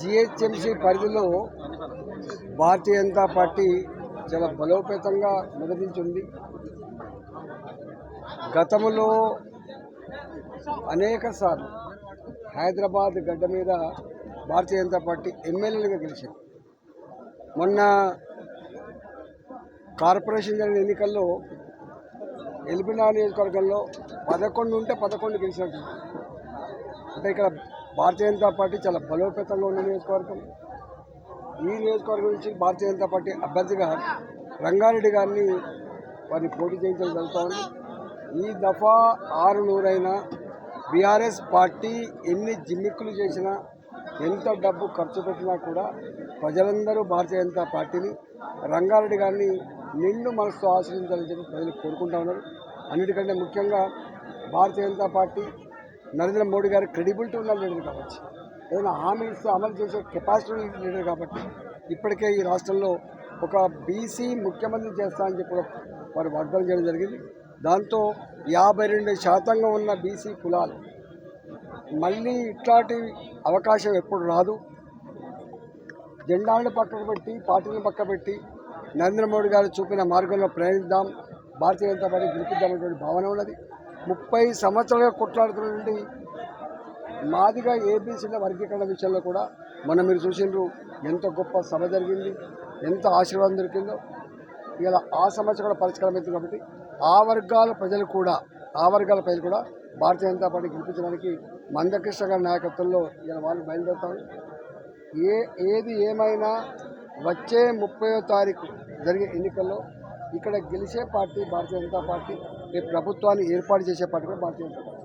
GHMC పరిధిలో భారతీయ Janata party చాలా బలోపేతంగా మొదటి గతంలో అనేక సార్లు హైదరాబాద్ గడ్డ మీద భారతీయ జనతా పార్టీ ఎమ్మెల్యేలుగా గెలిచింది. మొన్న కార్పొరేషన్ జరిగిన ఎన్నికల్లో ఎల్బినా నియోజకవర్గంలో పదకొండు ఉంటే పదకొండు గెలిచినట్టు. అంటే ఇక్కడ భారతీయ జనతా పార్టీ చాలా బలోపేతంగా ఉన్న నియోజకవర్గం. ఈ నియోజకవర్గం నుంచి భారతీయ జనతా పార్టీ అభ్యర్థిగా రంగారెడ్డి గారిని వారిని పోటీ చేయించడం జరుగుతుంది. ఈ దఫా ఆరు నూరైనా బీఆర్ఎస్ పార్టీ ఎన్ని జిమ్మిక్కులు చేసినా ఎంత డబ్బు ఖర్చు పెట్టినా కూడా ప్రజలందరూ భారతీయ జనతా పార్టీని రంగారెడ్డి గారిని నిండు మనసుతో ఆశ్రయించాలని చెప్పి ప్రజలు కోరుకుంటా ఉన్నారు. అన్నిటికంటే ముఖ్యంగా భారతీయ జనతా పార్టీ నరేంద్ర మోడీ గారి క్రెడిబిలిటీ ఉన్న లీడర్ కావచ్చు ఏదైనా హామీ ఇస్తూ అమలు చేసే కెపాసిటీ లీడర్ కాబట్టి ఇప్పటికే ఈ రాష్ట్రంలో ఒక బీసీ ముఖ్యమంత్రి చేస్తా అని చెప్పి కూడా వారు వాగ్దానం చేయడం జరిగింది. దాంతో యాభై రెండు శాతంగా ఉన్న బీసీ కులాలు మళ్ళీ ఇట్లాంటి అవకాశం ఎప్పుడు రాదు. జెండాలను పక్కకు పెట్టి పార్టీని పక్క పెట్టి నరేంద్ర మోడీ గారు చూపిన మార్గంలో ప్రయాణిద్దాం. భారతీయ జనతా పార్టీ గెలిపిద్దామనేటువంటి భావన ఉన్నది. ముప్పై సంవత్సరాలుగా కొట్లాడుతున్నటువంటి మాదిగా ఏబీసీల వర్గీకరణ విషయంలో కూడా మనం మీరు చూసిండ్రు ఎంత గొప్ప సభ జరిగింది ఎంత ఆశీర్వాదం దొరికిందో. ఇలా ఆ సమస్య కూడా పరిష్కారం అవుతుంది కాబట్టి ఆ వర్గాల ప్రజలు కూడా ఆ వర్గాల ప్రజలు కూడా భారతీయ జనతా పార్టీ గెలిపించడానికి మందకృష్ణ గారి నాయకత్వంలో ఇలా వాళ్ళు బయలుదేరుతారు. ఏ ఏది ఏమైనా వచ్చే ముప్పయో తారీఖు జరిగే ఎన్నికల్లో ఇక్కడ గెలిచే పార్టీ భారతీయ జనతా పార్టీ రేపు ప్రభుత్వాన్ని ఏర్పాటు చేసే పార్టీ కూడా భారతీయ జనతా పార్టీ.